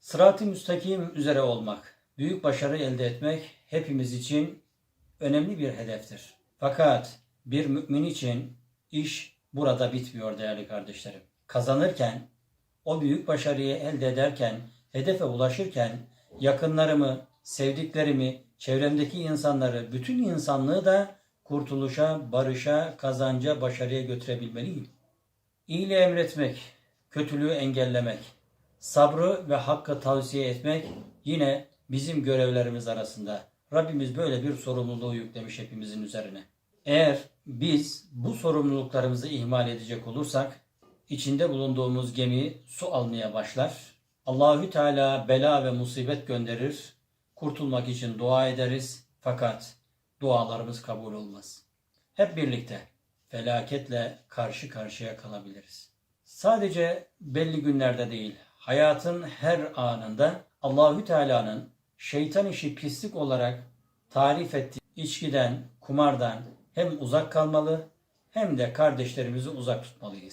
Sırat-ı müstakim üzere olmak, büyük başarı elde etmek hepimiz için önemli bir hedeftir. Fakat bir mümin için iş burada bitmiyor değerli kardeşlerim. Kazanırken, o büyük başarıyı elde ederken, hedefe ulaşırken yakınlarımı, sevdiklerimi, çevremdeki insanları, bütün insanlığı da kurtuluşa, barışa, kazanca, başarıya götürebilmeliyim. İyiliği emretmek, kötülüğü engellemek, sabrı ve hakkı tavsiye etmek yine bizim görevlerimiz arasında. Rabbimiz böyle bir sorumluluğu yüklemiş hepimizin üzerine. Eğer biz bu sorumluluklarımızı ihmal edecek olursak içinde bulunduğumuz gemi su almaya başlar. Allahü Teala bela ve musibet gönderir. Kurtulmak için dua ederiz fakat dualarımız kabul olmaz. Hep birlikte felaketle karşı karşıya kalabiliriz. Sadece belli günlerde değil, hayatın her anında Allahü Teala'nın şeytan işi pislik olarak tarif ettiği içkiden, kumardan hem uzak kalmalı hem de kardeşlerimizi uzak tutmalıyız.